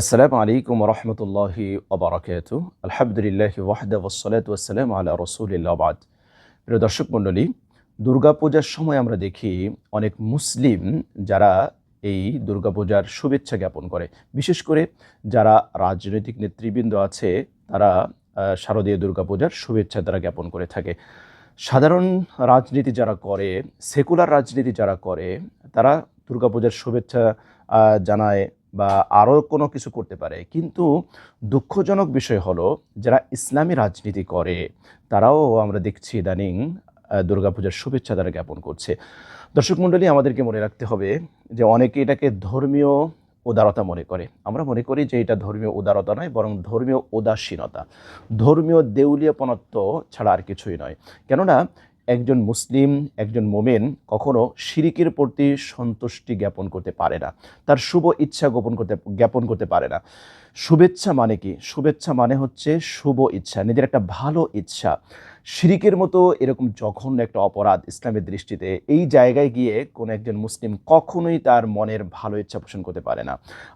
আসসালামু আলাইকুম রহমতুল্লাহি ওবরাকাতু আলহামদুলিল্লাহ ওয়াহদা ওসলাত ওয়াসালাম আলা রসুলিল্লাহ বাদ প্রিয় দর্শক মণ্ডলী, দুর্গাপূজার সময় আমরা দেখি অনেক মুসলিম যারা এই দুর্গাপূজার শুভেচ্ছা জ্ঞাপন করে। বিশেষ করে যারা রাজনৈতিক নেতৃবৃন্দ আছে, তারা শারদীয় দুর্গাপূজার শুভেচ্ছা তারা জ্ঞাপন করে থাকে। সাধারণ রাজনীতি যারা করে, সেকুলার রাজনীতি যারা করে, তারা দুর্গাপূজার শুভেচ্ছা জানায়। বা আরও কোনো কিছু করতে পারে। কিন্তু দুঃখজনক বিষয় হলো, যারা ইসলামী রাজনীতি করে, তারাও আমরা দেখছি ইদানিং দুর্গাপূজার শুভেচ্ছা তারা জ্ঞাপন করছে। দর্শক মণ্ডলী, আমাদেরকে মনে রাখতে হবে যে অনেকে এটাকে ধর্মীয় উদারতা মনে করে। আমরা মনে করি যে এটা ধর্মীয় উদারতা নয়, বরং ধর্মীয় উদাসীনতা। ধর্মীয় দেউলিয়াপনত্ব ছাড়া আর কিছুই নয়। কেননা একজন মুসলিম, একজন মোমেন কখনো শিরিকের প্রতি সন্তুষ্টি জ্ঞাপন করতে পারে না। তার শুভ ইচ্ছা গোপন করতে, জ্ঞাপন করতে পারে না। শুভেচ্ছা মানে কি? শুভেচ্ছা মানে হচ্ছে শুভ ইচ্ছা, নিজের একটা ভালো ইচ্ছা। শিরিকের মতো এরকম জঘন্য একটা অপরাধ ইসলামের দৃষ্টিতে এই জায়গায় গিয়ে কোনো একজন মুসলিম কখনোই তার মনের ভালো ইচ্ছা পোষণ করতে পারে না।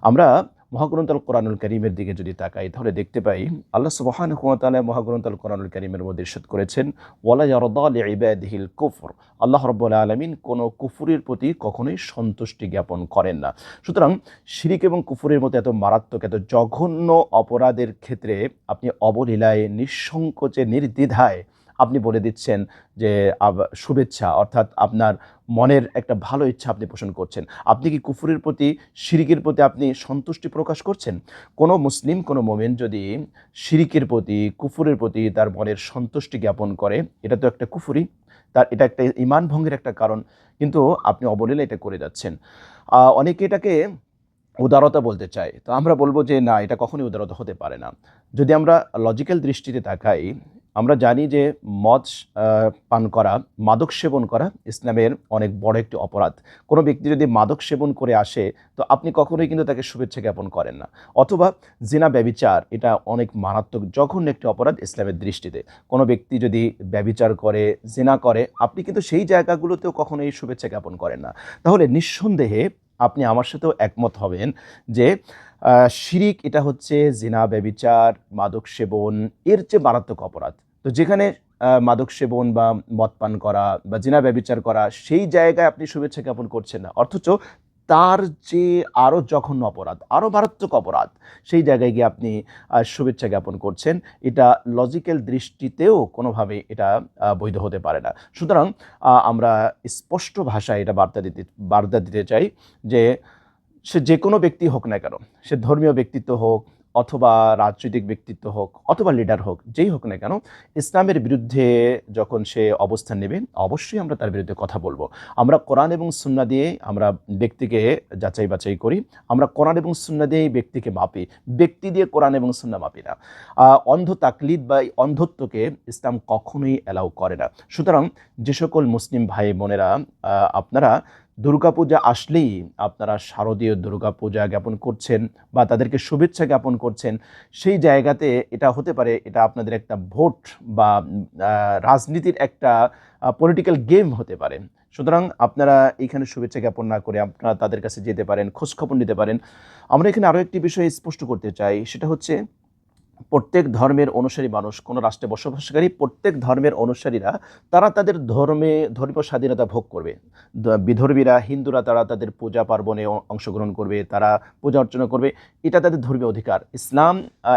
আমরা মহাগ্রন্থ আল কোরআনুল করিমের দিকে যদি তাকাই, তাহলে দেখতে পাই আল্লাহ সুবহান হুয়াতালা মহাগ্রন্থ আল কোরআনুল করিমের মধ্যে ইরশাদ করেছেন, ওয়ালা ইয়ারদাল ইবাদিহিল কুফর আল্লাহ রব্বুল আলমিন কোনো কুফুরের প্রতি কখনোই সন্তুষ্টি জ্ঞাপন করেন না। সুতরাং শিরিক এবং কুফুরের মতো এত মারাত্মক, এত জঘন্য অপরাধের ক্ষেত্রে আপনি অবলীলায়, নিঃসংকোচে, নির্দ্বিধায় আপনি বলে দিচ্ছেন যে শুভেচ্ছা, অর্থাৎ আপনার মনের একটা ভালো ইচ্ছা আপনি পোষণ করছেন। আপনি কি কুফুরের প্রতি, শিরিকের প্রতি আপনি সন্তুষ্টি প্রকাশ করছেন? কোনো মুসলিম, কোনো মোমেন যদি শিরিকের প্রতি, কুফুরের প্রতি তার মনের সন্তুষ্টি জ্ঞাপন করে, এটা তো একটা কুফুরি, তার এটা একটা ইমান ভঙ্গের একটা কারণ, কিন্তু আপনি অবলীলা এটা করে যাচ্ছেন। অনেকে এটাকে উদারতা বলতে চায়। তো আমরা বলব যে, না, এটা কখনোই উদারতা হতে পারে না। যদি আমরা লজিক্যাল দৃষ্টিতে তাকাই আমরা জানি যে মদ পান করা, মাদক সেবন করা ইসলামের অনেক বড় একটি অপরাধ। কোনো ব্যক্তি যদি মাদক সেবন করে আসে, তো আপনি কখনোই কিন্তু তাকে শুভেচ্ছা জ্ঞাপন করেন না। অথবা জিনা ব্যবিচার এটা অনেক মারাত্মক, জঘন্য একটি অপরাধ ইসলামের দৃষ্টিতে। কোনো ব্যক্তি যদি ব্যবিচার করে, জিনা করে, আপনি কিন্তু সেই জায়গাগুলোতেও কখনোই শুভেচ্ছা জ্ঞাপন করেন না। তাহলে নিঃসন্দেহে আপনি আমার সাথেও একমত হবেন যে শিরিক এটা হচ্ছে জিনা, ব্যবিচার, মাদক সেবন, এর চেয়ে মারাত্মক অপরাধ। তো যেখানে মাদক সেবন বা মদ পান করা বা জিনা, ব্যবিচার করা, সেই জায়গায় আপনি শুভেচ্ছা জ্ঞাপন করছেন না। অথচ তার যে আরও জঘন্য অপরাধ আরও মারাত্মক অপরাধ, সেই জায়গায় গিয়ে আপনি শুভেচ্ছা জ্ঞাপন করছেন। এটা লজিক্যাল দৃষ্টিতেও কোনোভাবে এটা বৈধ হতে পারে না। সুতরাং আমরা স্পষ্ট ভাষায় এটা বার্তা দিতে বার্তা দিতে চাই যে, সে যে কোনো ব্যক্তি হোক না কেন, সে ধর্মীয় ব্যক্তিত্ব হোক অথবা রাজনৈতিক ব্যক্তিত্ব হোক অথবা লিডার হোক, যেই হোক না কেন, ইসলামের বিরুদ্ধে যখন সে অবস্থান নেবে, অবশ্যই আমরা তার বিরুদ্ধে কথা বলব। আমরা কোরআন এবং সুন্না দিয়ে আমরা ব্যক্তিকে যাচাই বাছাই করি, আমরা কোরআন এবং সুন্না দিয়ে ব্যক্তিকে মাপি, ব্যক্তি দিয়ে কোরআন এবং সুন্না মাপি না। অন্ধ তাকলিদ বা অন্ধত্বকে ইসলাম কখনোই অ্যালাউ করে না। সুতরাং যে সকল মুসলিম ভাই বোনেরা আপনারা দুর্গাপূজা আসলেই আপনারা শারদীয় দুর্গাপূজা জ্ঞাপন করছেন বা তাদেরকে শুভেচ্ছা জ্ঞাপন করছেন, সেই জায়গাতে এটা হতে পারে, এটা আপনাদের একটা ভোট বা রাজনীতির একটা পলিটিক্যাল গেম হতে পারে। সুতরাং আপনারা এখানে শুভেচ্ছা জ্ঞাপন না করে আপনারা তাদের কাছে যেতে পারেন, খোঁজখবর নিতে পারেন। আমরা এখানে আরও একটি বিষয় স্পষ্ট করতে চাই, সেটা হচ্ছে প্রত্যেক ধর্মের অনুসারী মানুষ, কোনো রাষ্ট্রে বসবাসকারী, প্রত্যেক ধর্মের অনুসারীরা তারা তাদের ধর্মে, ধর্মীয় স্বাধীনতা ভোগ করবে। বিধর্মীরা, হিন্দুরা তারা তাদের পূজা পার্বণে অংশগ্রহণ করবে, তারা পূজা অর্চনা করবে। এটা তাদের ধর্মীয় অধিকার। ইসলাম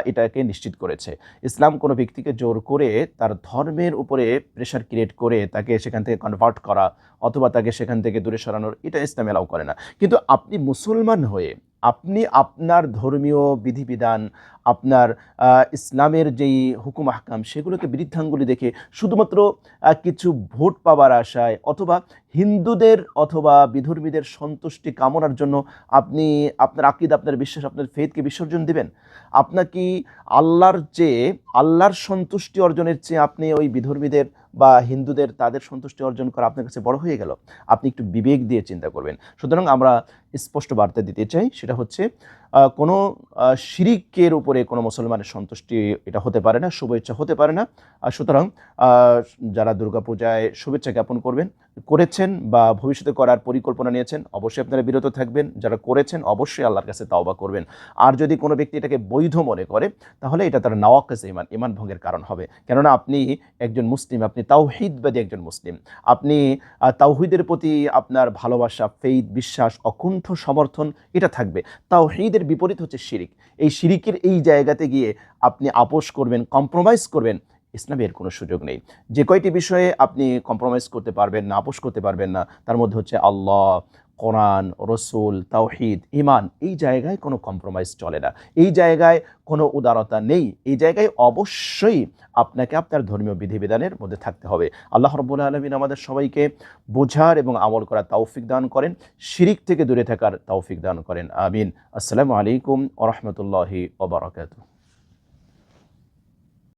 এটাকে নিশ্চিত করেছে। ইসলাম কোনো ব্যক্তিকে জোর করে তার ধর্মের উপরে প্রেশার ক্রিয়েট করে তাকে সেখান থেকে কনভার্ট করা অথবা তাকে সেখান থেকে দূরে সরানোর, এটা ইসলাম এলাও করে না। কিন্তু আপনি মুসলমান হয়ে, আপনি আপনার ধর্মীয় বিধিবিধান আপনার ইসলামের যেই হুকুম, আহকাম, সেগুলোকে বৃদ্ধাঙ্গুলি দেখে শুধুমাত্র কিছু ভোট পাবার আশায় অথবা হিন্দুদের অথবা বিধর্মীদের সন্তুষ্টি কামনার জন্য আপনি আপনার আকিদ, আপনার বিশ্বাস, আপনার ফেদকে বিসর্জন দিবেন? আপনার কি আল্লাহর চেয়ে আল্লাহর সন্তুষ্টি অর্জনের চেয়ে আপনি ওই বিধর্মীদের বা হিন্দুদের তাদের সন্তুষ্টি অর্জন করা আপনার কাছে বড় হয়ে গেল? আপনি একটু বিবেক দিয়ে চিন্তা করবেন। সুতরাং আমরা স্পষ্ট বার্তা দিতে চাই, সেটা হচ্ছে কোনো শিরিকের উপরে কোনো মুসলমানের সন্তুষ্টি এটা হতে পারে না, শুভেচ্ছা হতে পারে না। সুতরাং যারা দুর্গাপূজায় শুভেচ্ছা জ্ঞাপন করবেন করেছেন বা ভবিষ্যতে করার পরিকল্পনা নিয়েছেন, অবশ্যই আপনারা বিরত থাকবেন। যারা করেছেন, অবশ্যই আল্লাহর কাছে তাওবা করবেন। আর যদি কোনো ব্যক্তি এটাকে বৈধ মনে করে, তাহলে এটা তার নাওয়াকাস ইমান ইমান ভঙ্গের কারণ হবে। কেননা আপনি একজন মুসলিম, আপনি তাওহিদবাদী একজন মুসলিম। আপনি তাওহিদের প্রতি আপনার ভালোবাসা, ফেইদ, বিশ্বাস, অকুণ্ঠ সমর্থন, এটা থাকবে। তাওহিদের বিপরীত হচ্ছে শিরিক। এই শিরিকের এই জায়গাতে গিয়ে আপনি আপোষ করবেন, কম্প্রোমাইজ করবেন ইসলামে এর কোনো সুযোগ নেই। যে কয়টি বিষয়ে আপনি কম্প্রোমাইজ করতে পারবেন না, আপোষ করতে পারবেন না, তার মধ্যে হচ্ছে আল্লাহ, কোরআন, রসুল, তাওহিদ ইমান এই জায়গায় কোনো কম্প্রোমাইজ চলে না। এই জায়গায় কোনো উদারতা নেই। এই জায়গায় অবশ্যই আপনাকে আপনার ধর্মীয় বিধিবিধানের মধ্যে থাকতে হবে। আল্লাহ রব্বুল আলমিন আমাদের সবাইকে বোঝার এবং আমল করার তৌফিক দান করেন। শিরিক থেকে দূরে থাকার তৌফিক দান করেন। আমিন। আসসালামু আলাইকুম ওরহমতুল্লাহি ওবরাকাতু